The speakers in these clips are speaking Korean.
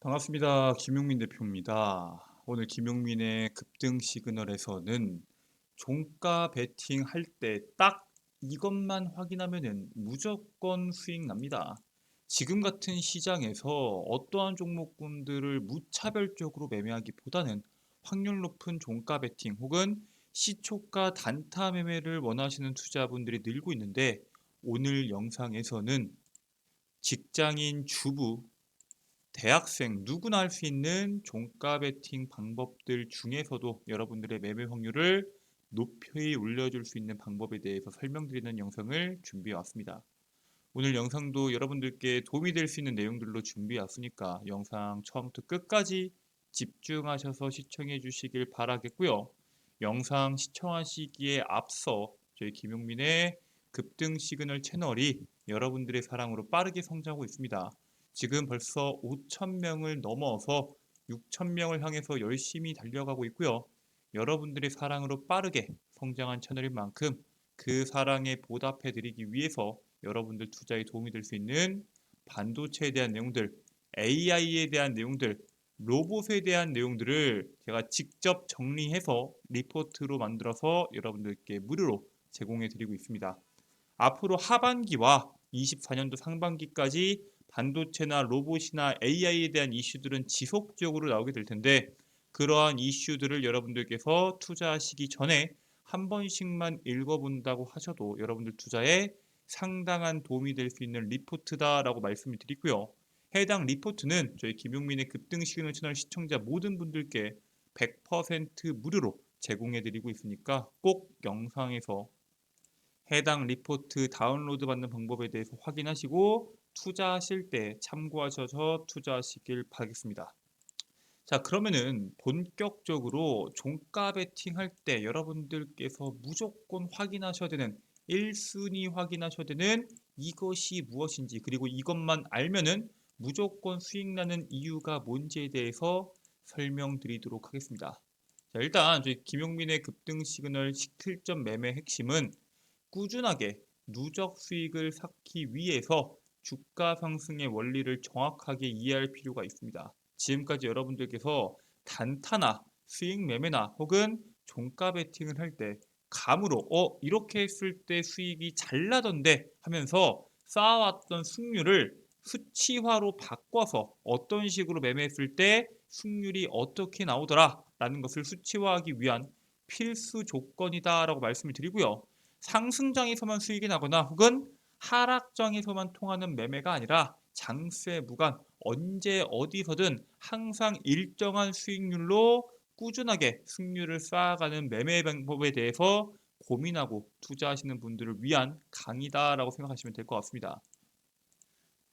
반갑습니다. 김용민 대표입니다. 오늘 김용민의 급등 시그널에서는 종가 베팅 할 때 딱 이것만 확인하면은 무조건 수익 납니다. 지금 같은 시장에서 어떠한 종목군들을 무차별적으로 매매하기보다는 확률 높은 종가 베팅 혹은 시초가 단타 매매를 원하시는 투자분들이 늘고 있는데 오늘 영상에서는 직장인, 주부, 대학생 누구나 할 수 있는 종가 베팅 방법들 중에서도 여러분들의 매매 확률을 높이 올려줄 수 있는 방법에 대해서 설명드리는 영상을 준비해 왔습니다. 오늘 영상도 여러분들께 도움이 될 수 있는 내용들로 준비해 왔으니까 영상 처음부터 끝까지 집중하셔서 시청해 주시길 바라겠고요. 영상 시청하시기에 앞서 저희 김용민의 급등 시그널 채널이 여러분들의 사랑으로 빠르게 성장하고 있습니다. 지금 벌써 5천명을 넘어서 6천명을 향해서 열심히 달려가고 있고요. 여러분들의 사랑으로 빠르게 성장한 채널인 만큼 그 사랑에 보답해 드리기 위해서 여러분들 투자에 도움이 될 수 있는 반도체에 대한 내용들, AI에 대한 내용들, 로봇에 대한 내용들을 제가 직접 정리해서 리포트로 만들어서 여러분들께 무료로 제공해 드리고 있습니다. 앞으로 하반기와 24년도 상반기까지 반도체나 로봇이나 AI에 대한 이슈들은 지속적으로 나오게 될 텐데 그러한 이슈들을 여러분들께서 투자하시기 전에 한 번씩만 읽어본다고 하셔도 여러분들 투자에 상당한 도움이 될 수 있는 리포트다라고 말씀을 드리고요. 해당 리포트는 저희 김용민의 급등 시그널 채널 시청자 모든 분들께 100% 무료로 제공해 드리고 있으니까 꼭 영상에서 해당 리포트 다운로드 받는 방법에 대해서 확인하시고 투자하실 때 참고하셔서 투자하시길 바라겠습니다. 자 그러면은 본격적으로 종가 베팅 할 때 여러분들께서 무조건 확인하셔야 되는 1순위 확인하셔야 되는 이것이 무엇인지 그리고 이것만 알면은 무조건 수익 나는 이유가 뭔지에 대해서 설명드리도록 하겠습니다. 자 일단 저희 김용민의 급등 시그널 시클점 매매 핵심은 꾸준하게 누적 수익을 쌓기 위해서 주가 상승의 원리를 정확하게 이해할 필요가 있습니다. 지금까지 여러분들께서 단타나 수익 매매나 혹은 종가 베팅을 할 때 감으로 어 이렇게 했을 때 수익이 잘 나던데 하면서 쌓아왔던 승률을 수치화로 바꿔서 어떤 식으로 매매했을 때 승률이 어떻게 나오더라 라는 것을 수치화하기 위한 필수 조건이다 라고 말씀을 드리고요. 상승장에서만 수익이 나거나 혹은 하락장에서만 통하는 매매가 아니라 장세 무관 언제 어디서든 항상 일정한 수익률로 꾸준하게 승률을 쌓아가는 매매 방법에 대해서 고민하고 투자하시는 분들을 위한 강의다라고 생각하시면 될 것 같습니다.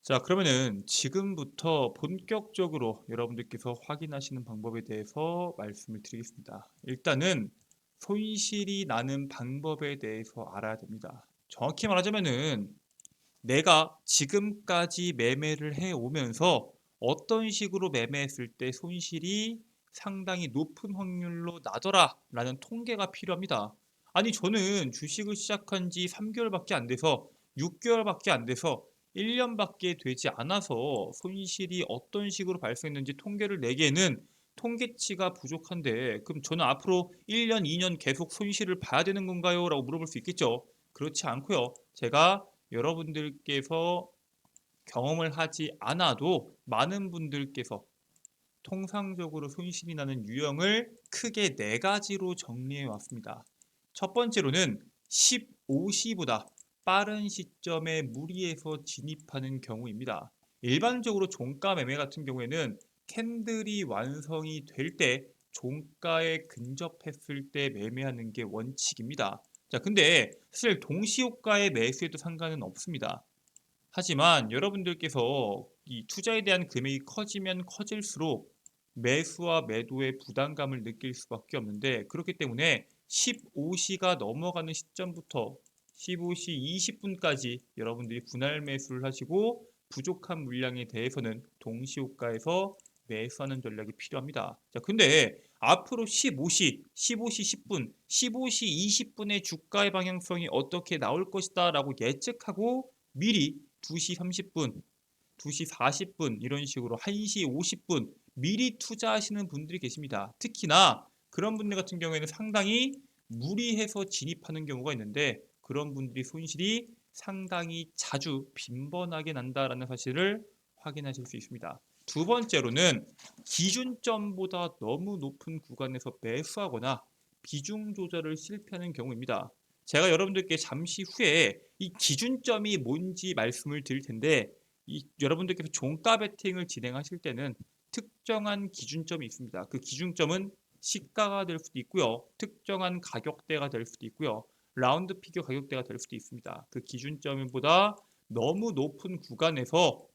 자 그러면은 지금부터 본격적으로 여러분들께서 확인하시는 방법에 대해서 말씀을 드리겠습니다. 일단은 손실이 나는 방법에 대해서 알아야 됩니다. 정확히 말하자면은 내가 지금까지 매매를 해 오면서 어떤 식으로 매매했을 때 손실이 상당히 높은 확률로 나더라 라는 통계가 필요합니다. 아니 저는 주식을 시작한 지 3개월밖에 안 돼서 6개월밖에 안 돼서 1년밖에 되지 않아서 손실이 어떤 식으로 발생했는지 통계를 내기에는 통계치가 부족한데 그럼 저는 앞으로 1년, 2년 계속 손실을 봐야 되는 건가요? 라고 물어볼 수 있겠죠. 그렇지 않고요. 제가 여러분들께서 경험을 하지 않아도 많은 분들께서 통상적으로 손실이 나는 유형을 크게 네 가지로 정리해 왔습니다. 첫 번째로는 15시보다 빠른 시점에 무리해서 진입하는 경우입니다. 일반적으로 종가 매매 같은 경우에는 캔들이 완성이 될 때 종가에 근접했을 때 매매하는 게 원칙입니다. 자, 근데 사실 동시효과의 매수에도 상관은 없습니다. 하지만 여러분들께서 이 투자에 대한 금액이 커지면 커질수록 매수와 매도의 부담감을 느낄 수밖에 없는데 그렇기 때문에 15시가 넘어가는 시점부터 15시 20분까지 여러분들이 분할 매수를 하시고 부족한 물량에 대해서는 동시효과에서 매수하는 전략이 필요합니다. 자, 근데 앞으로 15시, 15시 10분, 15시 20분의 주가의 방향성이 어떻게 나올 것이다 라고 예측하고 미리 2시 30분, 2시 40분 이런 식으로 1시 50분 미리 투자하시는 분들이 계십니다. 특히나 그런 분들 같은 경우에는 상당히 무리해서 진입하는 경우가 있는데 그런 분들이 손실이 상당히 자주 빈번하게 난다라는 사실을 확인하실 수 있습니다. 두 번째로는 기준점보다 너무 높은 구간에서 매수하거나 비중 조절을 실패하는 경우입니다. 제가 여러분들께 잠시 후에 이 기준점이 뭔지 말씀을 드릴 텐데 이 여러분들께서 종가 베팅을 진행하실 때는 특정한 기준점이 있습니다. 그 기준점은 시가가 될 수도 있고요. 특정한 가격대가 될 수도 있고요. 라운드 피겨 가격대가 될 수도 있습니다. 그 기준점보다 너무 높은 구간에서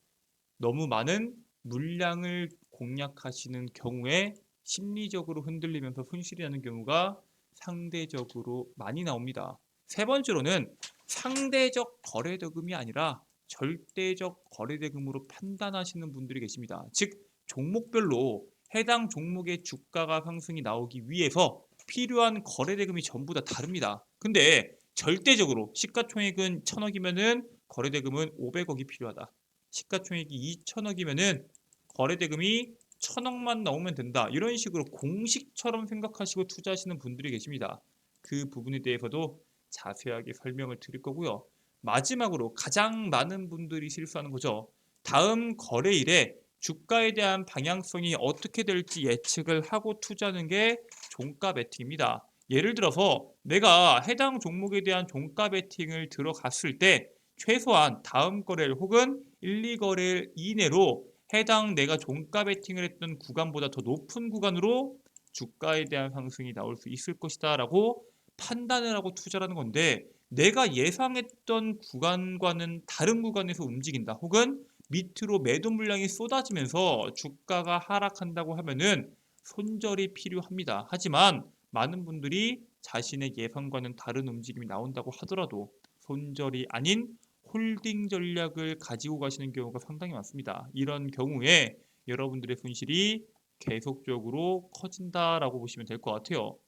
너무 많은 물량을 공략하시는 경우에 심리적으로 흔들리면서 손실이 나는 경우가 상대적으로 많이 나옵니다. 세 번째로는 상대적 거래대금이 아니라 절대적 거래대금으로 판단하시는 분들이 계십니다. 즉 종목별로 해당 종목의 주가가 상승이 나오기 위해서 필요한 거래대금이 전부 다 다릅니다. 근데 절대적으로 시가총액은 1000억이면은 거래대금은 500억이 필요하다. 시가총액이 2천억이면은 거래대금이 1000억만 나오면 된다. 이런 식으로 공식처럼 생각하시고 투자하시는 분들이 계십니다. 그 부분에 대해서도 자세하게 설명을 드릴 거고요. 마지막으로 가장 많은 분들이 실수하는 거죠. 다음 거래일에 주가에 대한 방향성이 어떻게 될지 예측을 하고 투자하는 게 종가 베팅입니다. 예를 들어서 내가 해당 종목에 대한 종가 베팅을 들어갔을 때 최소한 다음 거래일 혹은 1, 2거래일 이내로 해당 내가 종가 베팅을 했던 구간보다 더 높은 구간으로 주가에 대한 상승이 나올 수 있을 것이다 라고 판단을 하고 투자하는 건데 내가 예상했던 구간과는 다른 구간에서 움직인다 혹은 밑으로 매도 물량이 쏟아지면서 주가가 하락한다고 하면은 손절이 필요합니다. 하지만 많은 분들이 자신의 예상과는 다른 움직임이 나온다고 하더라도 손절이 아닌 홀딩 전략을 가지고 가시는 경우가 상당히 많습니다. 이런 경우에 여러분들의 손실이 계속적으로 커진다라고 보시면 될 것 같아요.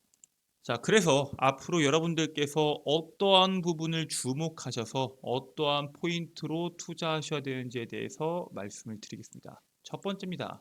자, 그래서 앞으로 여러분들께서 어떠한 부분을 주목하셔서 어떠한 포인트로 투자하셔야 되는지에 대해서 말씀을 드리겠습니다. 첫 번째입니다.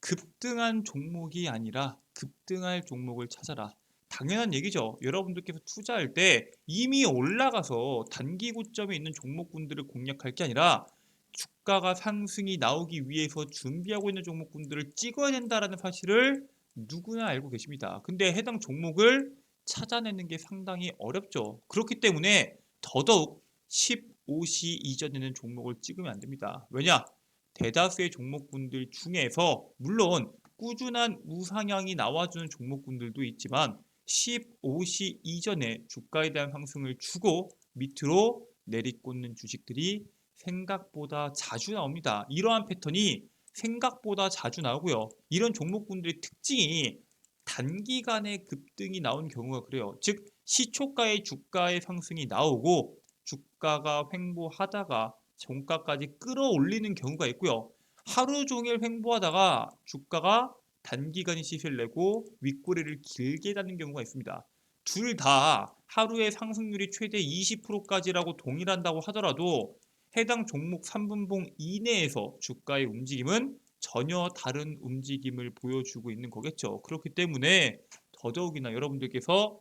급등한 종목이 아니라 급등할 종목을 찾아라. 당연한 얘기죠. 여러분들께서 투자할 때 이미 올라가서 단기 고점에 있는 종목군들을 공략할 게 아니라 주가가 상승이 나오기 위해서 준비하고 있는 종목군들을 찍어야 된다라는 사실을 누구나 알고 계십니다. 근데 해당 종목을 찾아내는 게 상당히 어렵죠. 그렇기 때문에 더더욱 15시 이전에는 종목을 찍으면 안 됩니다. 왜냐? 대다수의 종목군들 중에서 물론 꾸준한 우상향이 나와주는 종목군들도 있지만 15시 이전에 주가에 대한 상승을 주고 밑으로 내리꽂는 주식들이 생각보다 자주 나옵니다. 이러한 패턴이 생각보다 자주 나오고요. 이런 종목군들의 특징이 단기간에 급등이 나온 경우가 그래요. 즉 시초가의 주가의 상승이 나오고 주가가 횡보하다가 종가까지 끌어올리는 경우가 있고요. 하루 종일 횡보하다가 주가가 단기간에 시세를 내고 윗꼬리를 길게 다는 경우가 있습니다. 둘 다 하루에 상승률이 최대 20%까지라고 동일한다고 하더라도 해당 종목 3분봉 이내에서 주가의 움직임은 전혀 다른 움직임을 보여주고 있는 거겠죠. 그렇기 때문에 더더욱이나 여러분들께서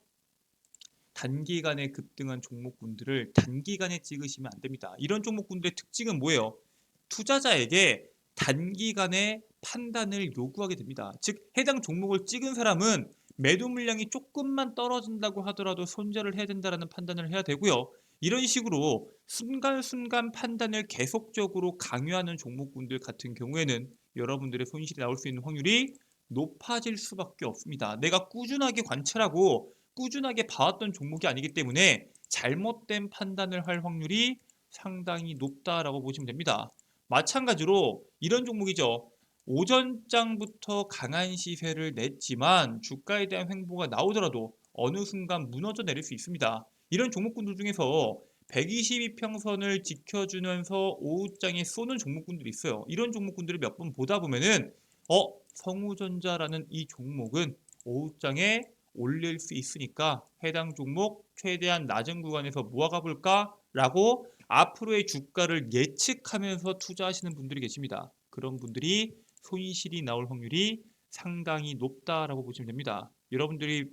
단기간에 급등한 종목군들을 단기간에 찍으시면 안 됩니다. 이런 종목군들의 특징은 뭐예요? 투자자에게 단기간에 판단을 요구하게 됩니다. 즉 해당 종목을 찍은 사람은 매도 물량이 조금만 떨어진다고 하더라도 손절을 해야 된다는 판단을 해야 되고요. 이런 식으로 순간순간 판단을 계속적으로 강요하는 종목군들 같은 경우에는 여러분들의 손실이 나올 수 있는 확률이 높아질 수밖에 없습니다. 내가 꾸준하게 관찰하고 꾸준하게 봐왔던 종목이 아니기 때문에 잘못된 판단을 할 확률이 상당히 높다라고 보시면 됩니다. 마찬가지로 이런 종목이죠. 오전장부터 강한 시세를 냈지만 주가에 대한 횡보가 나오더라도 어느 순간 무너져 내릴 수 있습니다. 이런 종목군들 중에서 122평선을 지켜주면서 오후장에 쏘는 종목군들이 있어요. 이런 종목군들을 몇 번 보다 보면은 어 성우전자라는 이 종목은 오후장에 올릴 수 있으니까 해당 종목 최대한 낮은 구간에서 모아가 볼까라고 앞으로의 주가를 예측하면서 투자하시는 분들이 계십니다. 그런 분들이 손실이 나올 확률이 상당히 높다라고 보시면 됩니다. 여러분들이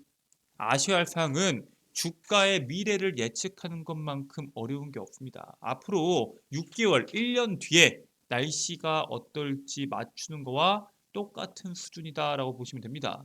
아셔야 할 사항은 주가의 미래를 예측하는 것만큼 어려운 게 없습니다. 앞으로 6개월, 1년 뒤에 날씨가 어떨지 맞추는 거와 똑같은 수준이다라고 보시면 됩니다.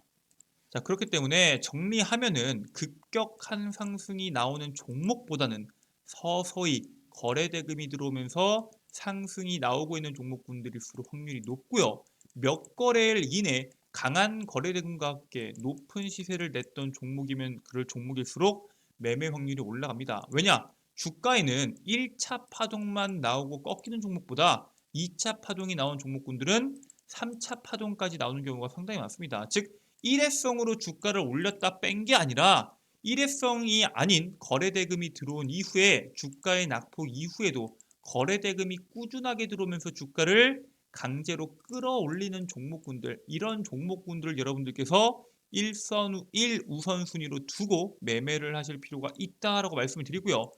자, 그렇기 때문에 정리하면은 급격한 상승이 나오는 종목보다는 서서히 거래 대금이 들어오면서 상승이 나오고 있는 종목군들일수록 확률이 높고요. 몇 거래일 이내 강한 거래 대금과 함께 높은 시세를 냈던 종목이면 그럴 종목일수록 매매 확률이 올라갑니다. 왜냐? 주가에는 1차 파동만 나오고 꺾이는 종목보다 2차 파동이 나온 종목군들은 3차 파동까지 나오는 경우가 상당히 많습니다. 즉 일회성으로 주가를 올렸다 뺀 게 아니라 일회성이 아닌 거래 대금이 들어온 이후에 주가의 낙폭 이후에도 거래 대금이 꾸준하게 들어오면서 주가를 강제로 끌어올리는 종목군들 이런 종목군들을 여러분들께서 1선 1우선순위로 두고 매매를 하실 필요가 있다라고 말씀을 드리고요.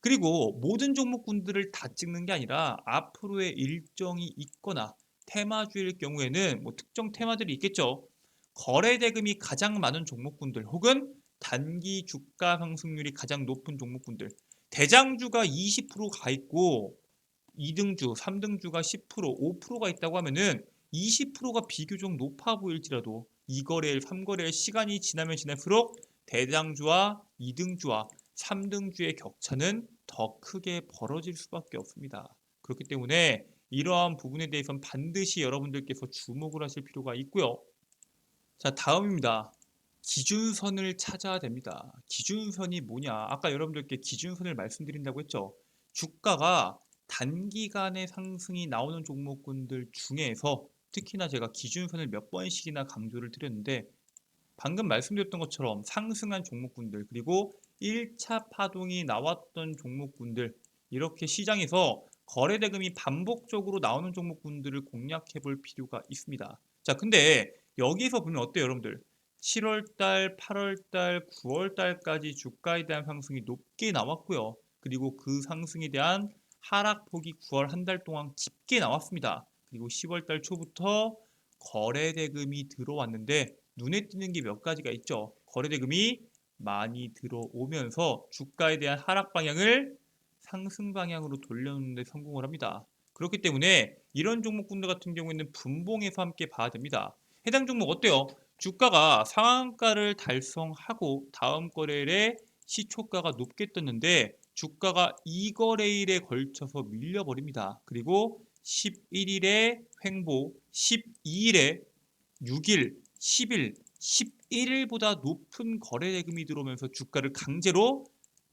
그리고 모든 종목군들을 다 찍는 게 아니라 앞으로의 일정이 있거나 테마주일 경우에는 뭐 특정 테마들이 있겠죠. 거래 대금이 가장 많은 종목군들 혹은 단기 주가 상승률이 가장 높은 종목군들 대장주가 20%가 있고 2등주, 3등주가 10%, 5%가 있다고 하면은 20%가 비교적 높아 보일지라도 2거래일, 3거래일 시간이 지나면 지날수록 대장주와 2등주와 3등주의 격차는 더 크게 벌어질 수밖에 없습니다. 그렇기 때문에 이러한 부분에 대해서는 반드시 여러분들께서 주목을 하실 필요가 있고요. 자, 다음입니다. 기준선을 찾아야 됩니다. 기준선이 뭐냐? 아까 여러분들께 기준선을 말씀드린다고 했죠. 주가가 단기간에 상승이 나오는 종목군들 중에서 특히나 제가 기준선을 몇 번씩이나 강조를 드렸는데 방금 말씀드렸던 것처럼 상승한 종목군들 그리고 1차 파동이 나왔던 종목군들 이렇게 시장에서 거래 대금이 반복적으로 나오는 종목군들을 공략해 볼 필요가 있습니다. 자, 근데 여기서 보면 어때요, 여러분들? 7월달, 8월달, 9월달까지 주가에 대한 상승이 높게 나왔고요. 그리고 그 상승에 대한 하락폭이 9월 한 달 동안 깊게 나왔습니다. 그리고 10월달 초부터 거래 대금이 들어왔는데 눈에 띄는 게 몇 가지가 있죠. 거래 대금이 많이 들어오면서 주가에 대한 하락 방향을 상승 방향으로 돌려놓는 데 성공을 합니다. 그렇기 때문에 이런 종목군들 같은 경우에는 분봉에서 함께 봐야 됩니다. 해당 종목 어때요? 주가가 상한가를 달성하고 다음 거래일에 시초가가 높게 떴는데 주가가 2거래일에 걸쳐서 밀려버립니다. 그리고 11일에 횡보, 12일에 6일, 10일, 11일보다 높은 거래 대금이 들어오면서 주가를 강제로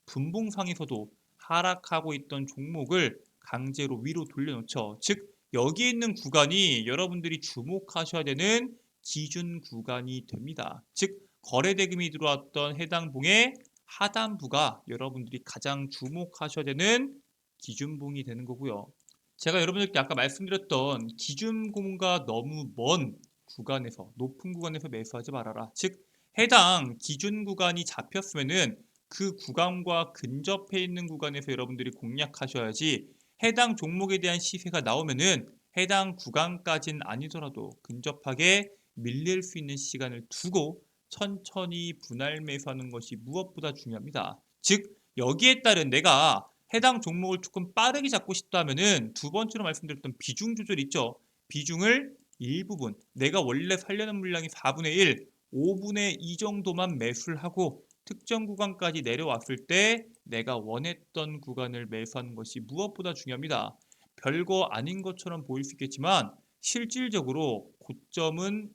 분봉상에서도 하락하고 있던 종목을 강제로 위로 돌려놓죠. 즉 여기 있는 구간이 여러분들이 주목하셔야 되는 기준 구간이 됩니다. 즉 거래 대금이 들어왔던 해당 봉의 하단부가 여러분들이 가장 주목하셔야 되는 기준봉이 되는 거고요. 제가 여러분들께 아까 말씀드렸던 기준봉과 너무 먼 구간에서 높은 구간에서 매수하지 말아라. 즉 해당 기준 구간이 잡혔으면은 그 구간과 근접해 있는 구간에서 여러분들이 공략하셔야지 해당 종목에 대한 시세가 나오면은 해당 구간까지는 아니더라도 근접하게 밀릴 수 있는 시간을 두고 천천히 분할 매수하는 것이 무엇보다 중요합니다. 즉 여기에 따른 내가 해당 종목을 조금 빠르게 잡고 싶다면은 두 번째로 말씀드렸던 비중 조절 있죠. 비중을 일부분 내가 원래 살려는 물량이 4분의 1, 5분의 2 정도만 매수를 하고 특정 구간까지 내려왔을 때 내가 원했던 구간을 매수하는 것이 무엇보다 중요합니다. 별거 아닌 것처럼 보일 수 있겠지만 실질적으로 고점은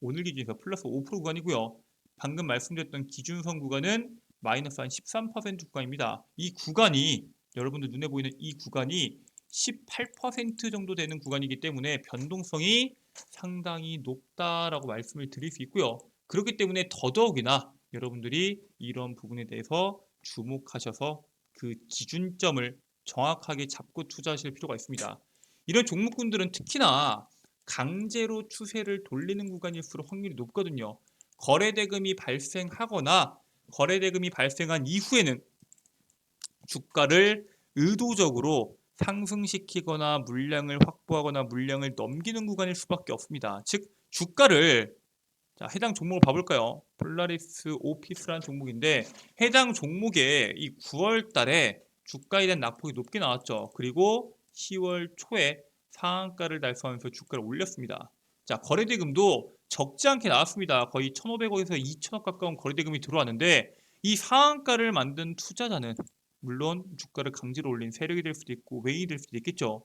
오늘 기준에서 플러스 5% 구간이고요. 방금 말씀드렸던 기준선 구간은 마이너스 한 13% 구간입니다. 이 구간이 여러분들 눈에 보이는 이 구간이 18% 정도 되는 구간이기 때문에 변동성이 상당히 높다라고 말씀을 드릴 수 있고요. 그렇기 때문에 더더욱이나 여러분들이 이런 부분에 대해서 주목하셔서 그 기준점을 정확하게 잡고 투자하실 필요가 있습니다. 이런 종목군들은 특히나 강제로 추세를 돌리는 구간일수록 확률이 높거든요. 거래 대금이 발생하거나 거래 대금이 발생한 이후에는 주가를 의도적으로 상승시키거나 물량을 확보하거나 물량을 넘기는 구간일 수밖에 없습니다. 즉 주가를 자, 해당 종목을 봐볼까요? 폴라리스 오피스라는 종목인데 해당 종목의 이 9월 달에 주가에 대한 낙폭이 높게 나왔죠. 그리고 10월 초에 상한가를 달성하면서 주가를 올렸습니다. 자, 거래대금도 적지 않게 나왔습니다. 거의 1,500억에서 2,000억 가까운 거래대금이 들어왔는데 이 상한가를 만든 투자자는 물론 주가를 강제로 올린 세력이 될 수도 있고 외인이 될 수도 있겠죠.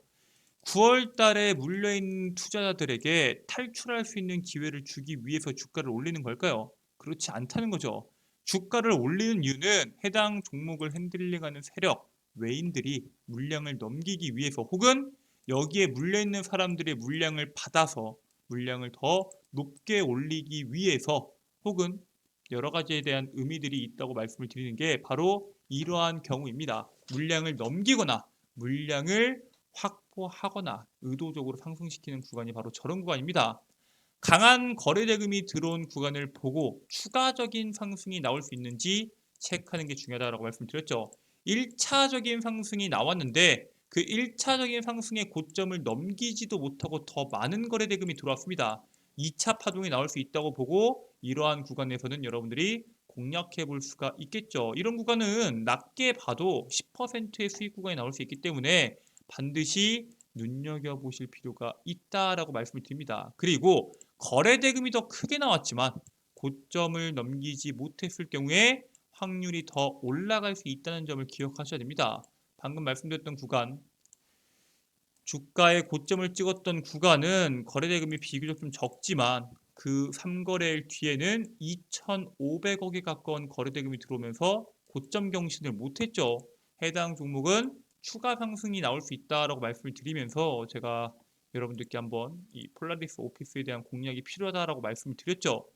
9월 달에 물려있는 투자자들에게 탈출할 수 있는 기회를 주기 위해서 주가를 올리는 걸까요? 그렇지 않다는 거죠. 주가를 올리는 이유는 해당 종목을 핸들링하는 세력, 외인들이 물량을 넘기기 위해서 혹은 여기에 물려있는 사람들의 물량을 받아서 물량을 더 높게 올리기 위해서 혹은 여러 가지에 대한 의미들이 있다고 말씀을 드리는 게 바로 이러한 경우입니다. 물량을 넘기거나 물량을 확보하거나 의도적으로 상승시키는 구간이 바로 저런 구간입니다. 강한 거래 대금이 들어온 구간을 보고 추가적인 상승이 나올 수 있는지 체크하는 게 중요하다고 말씀드렸죠. 1차적인 상승이 나왔는데 그 1차적인 상승의 고점을 넘기지도 못하고 더 많은 거래 대금이 들어왔습니다. 2차 파동이 나올 수 있다고 보고 이러한 구간에서는 여러분들이 공략해 볼 수가 있겠죠. 이런 구간은 낮게 봐도 10%의 수익 구간이 나올 수 있기 때문에 반드시 눈여겨보실 필요가 있다라고 말씀을 드립니다. 그리고 거래 대금이 더 크게 나왔지만 고점을 넘기지 못했을 경우에 확률이 더 올라갈 수 있다는 점을 기억하셔야 됩니다. 방금 말씀드렸던 구간 주가의 고점을 찍었던 구간은 거래 대금이 비교적 좀 적지만 그 3거래일 뒤에는 2,500억에 가까운 거래 대금이 들어오면서 고점 경신을 못했죠. 해당 종목은 추가 상승이 나올 수 있다라고 말씀을 드리면서 제가 여러분들께 한번 이 폴라리스 오피스에 대한 공략이 필요하다라고 말씀을 드렸죠.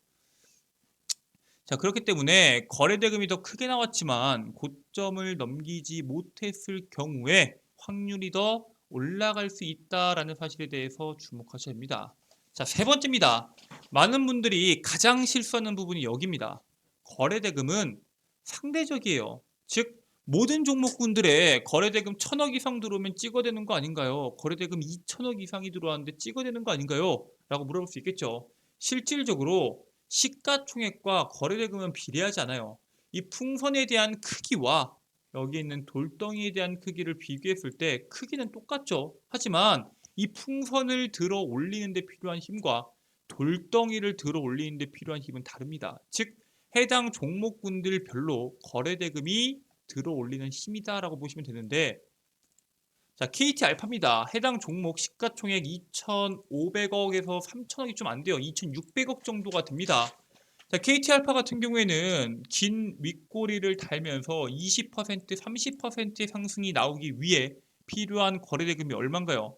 자 그렇기 때문에 거래 대금이 더 크게 나왔지만 고점을 넘기지 못했을 경우에 확률이 더 올라갈 수 있다라는 사실에 대해서 주목하셔야 합니다. 자, 세 번째입니다. 많은 분들이 가장 실수하는 부분이 여기입니다. 거래 대금은 상대적이에요. 즉 모든 종목군들의 거래대금 천억 이상 들어오면 찍어대는 거 아닌가요? 거래대금 2천억 이상이 들어왔는데 찍어대는 거 아닌가요? 라고 물어볼 수 있겠죠. 실질적으로 시가총액과 거래대금은 비례하지 않아요. 이 풍선에 대한 크기와 여기 있는 돌덩이에 대한 크기를 비교했을 때 크기는 똑같죠. 하지만 이 풍선을 들어 올리는 데 필요한 힘과 돌덩이를 들어 올리는 데 필요한 힘은 다릅니다. 즉 해당 종목군들별로 거래대금이 들어 올리는 힘이다라고 보시면 되는데 자 KT 알파입니다. 해당 종목 시가총액 2,500억에서 3,000억이 좀 안 돼요. 2,600억 정도가 됩니다. 자, KT 알파 같은 경우에는 긴 윗꼬리를 달면서 20% 30%의 상승이 나오기 위해 필요한 거래 대금이 얼마인가요?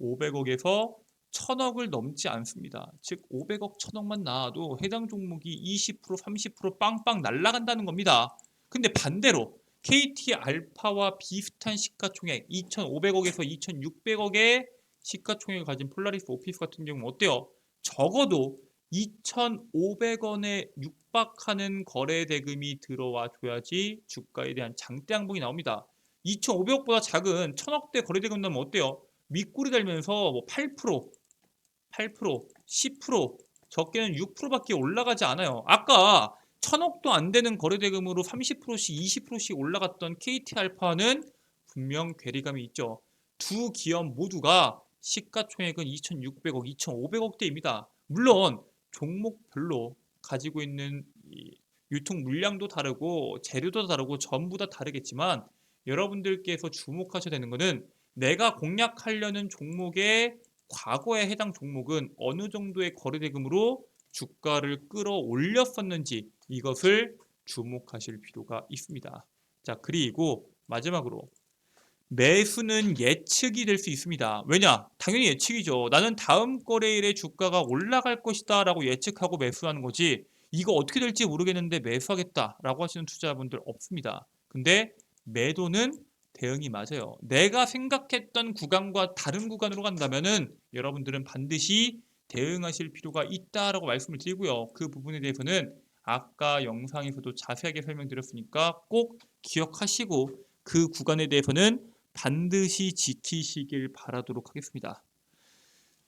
500억에서 1000억을 넘지 않습니다. 즉 500억 1000억만 나와도 해당 종목이 20% 30% 빵빵 날아간다는 겁니다. 근데 반대로 KT 알파와 비슷한 시가총액 2,500억에서 2,600억의 시가총액을 가진 폴라리스 오피스 같은 경우는 어때요? 적어도 2,500원에 육박하는 거래 대금이 들어와 줘야지 주가에 대한 장대 항봉이 나옵니다. 2,500억보다 작은 1,000억대 거래 대금 나면 어때요? 윗꼬리 달면서 뭐 8%, 8%, 10%, 적게는 6%밖에 올라가지 않아요. 아까 천억도 안 되는 거래대금으로 30%씩 20%씩 올라갔던 KT알파는 분명 괴리감이 있죠. 두 기업 모두가 시가총액은 2,600억, 2,500억대입니다. 물론 종목별로 가지고 있는 유통 물량도 다르고 재료도 다르고 전부 다 다르겠지만 여러분들께서 주목하셔야 되는 것은 내가 공략하려는 종목의 과거에 해당 종목은 어느 정도의 거래대금으로 주가를 끌어올렸었는지 이것을 주목하실 필요가 있습니다. 자, 그리고 마지막으로 매수는 예측이 될 수 있습니다. 왜냐? 당연히 예측이죠. 나는 다음 거래일에 주가가 올라갈 것이다 라고 예측하고 매수하는 거지 이거 어떻게 될지 모르겠는데 매수하겠다 라고 하시는 투자분들 없습니다. 근데 매도는 대응이 맞아요. 내가 생각했던 구간과 다른 구간으로 간다면은 여러분들은 반드시 대응하실 필요가 있다라고 말씀을 드리고요. 그 부분에 대해서는 아까 영상에서도 자세하게 설명드렸으니까 꼭 기억하시고 그 구간에 대해서는 반드시 지키시길 바라도록 하겠습니다.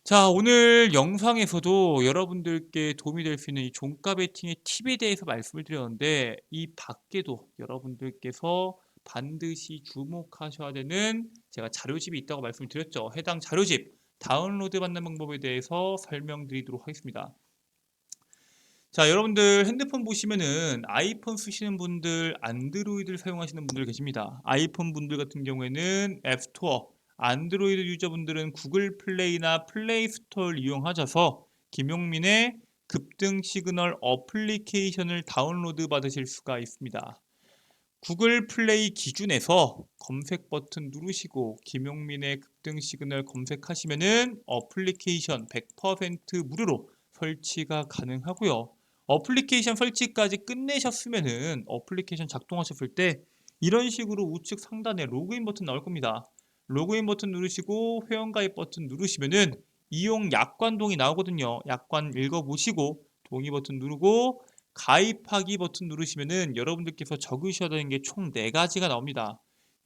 자, 오늘 영상에서도 여러분들께 도움이 될 수 있는 이 종가 베팅의 팁에 대해서 말씀을 드렸는데 이 밖에도 여러분들께서 반드시 주목하셔야 되는 제가 자료집이 있다고 말씀을 드렸죠. 해당 자료집 다운로드 받는 방법에 대해서 설명드리도록 하겠습니다. 자, 여러분들 핸드폰 보시면은 아이폰 쓰시는 분들, 안드로이드를 사용하시는 분들 계십니다. 아이폰 분들 같은 경우에는 앱스토어, 안드로이드 유저분들은 구글 플레이나 플레이 스토어를 이용하셔서 김용민의 급등 시그널 어플리케이션을 다운로드 받으실 수가 있습니다. 구글 플레이 기준에서 검색 버튼 누르시고 김용민의 급등 시그널 검색하시면은 어플리케이션 100% 무료로 설치가 가능하고요. 어플리케이션 설치까지 끝내셨으면은 어플리케이션 작동하셨을 때 이런 식으로 우측 상단에 로그인 버튼 나올 겁니다. 로그인 버튼 누르시고 회원가입 버튼 누르시면은 이용 약관 동이 나오거든요. 약관 읽어보시고 동의 버튼 누르고 가입하기 버튼 누르시면은 여러분들께서 적으셔야 되는 게총네 가지가 나옵니다.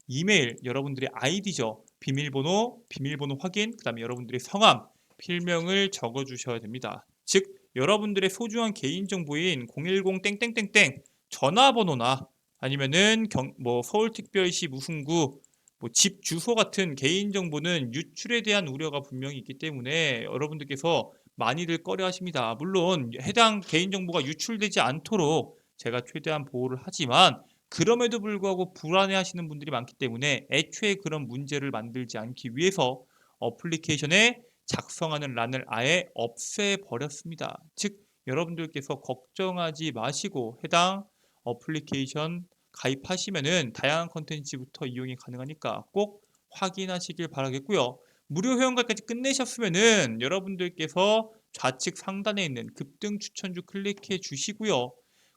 이메일, 여러분들의 아이디죠. 비밀번호, 비밀번호 확인, 그 다음에 여러분들의 성함, 필명을 적어주셔야 됩니다. 즉, 여러분들의 소중한 개인정보인 010 땡땡땡땡 전화번호나 아니면은 경, 뭐 서울특별시 무슨 구, 뭐 집 주소 같은 개인정보는 유출에 대한 우려가 분명히 있기 때문에 여러분들께서 많이들 꺼려 하십니다. 물론 해당 개인정보가 유출되지 않도록 제가 최대한 보호를 하지만 그럼에도 불구하고 불안해 하시는 분들이 많기 때문에 애초에 그런 문제를 만들지 않기 위해서 어플리케이션에 작성하는 란을 아예 없애버렸습니다. 즉 여러분들께서 걱정하지 마시고 해당 어플리케이션 가입하시면은 다양한 컨텐츠부터 이용이 가능하니까 꼭 확인하시길 바라겠고요. 무료 회원가까지 끝내셨으면은 여러분들께서 좌측 상단에 있는 급등 추천주 클릭해 주시고요.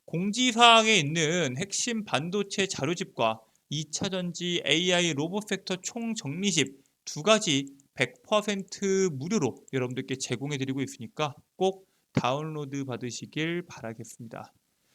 공지사항에 있는 핵심 반도체 자료집과 2차 전지 AI 로봇 섹터 총 정리집 두 가지 100% 무료로 여러분들께 제공해 드리고 있으니까 꼭 다운로드 받으시길 바라겠습니다.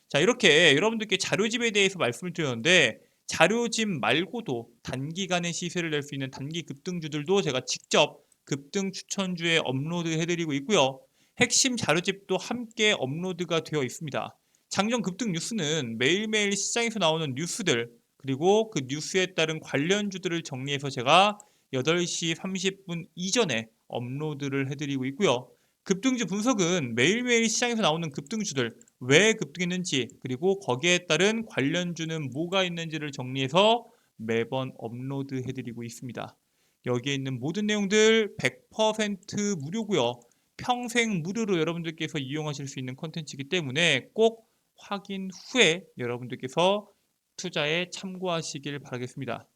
자, 이렇게 여러분들께 자료집에 대해서 말씀을 드렸는데 자료집 말고도 단기간에 시세를 낼 수 있는 단기 급등주들도 제가 직접 급등 추천주에 업로드 해드리고 있고요. 핵심 자료집도 함께 업로드가 되어 있습니다. 장정 급등 뉴스는 매일매일 시장에서 나오는 뉴스들 그리고 그 뉴스에 따른 관련주들을 정리해서 제가 8시 30분 이전에 업로드를 해드리고 있고요. 급등주 분석은 매일매일 시장에서 나오는 급등주들 왜 급등했는지 그리고 거기에 따른 관련주는 뭐가 있는지를 정리해서 매번 업로드 해드리고 있습니다. 여기에 있는 모든 내용들 100% 무료고요. 평생 무료로 여러분들께서 이용하실 수 있는 컨텐츠이기 때문에 꼭 확인 후에 여러분들께서 투자에 참고하시길 바라겠습니다.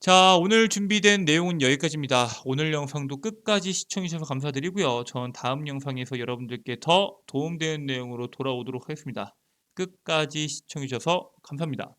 자, 오늘 준비된 내용은 여기까지입니다. 오늘 영상도 끝까지 시청해주셔서 감사드리고요. 전 다음 영상에서 여러분들께 더 도움되는 내용으로 돌아오도록 하겠습니다. 끝까지 시청해주셔서 감사합니다.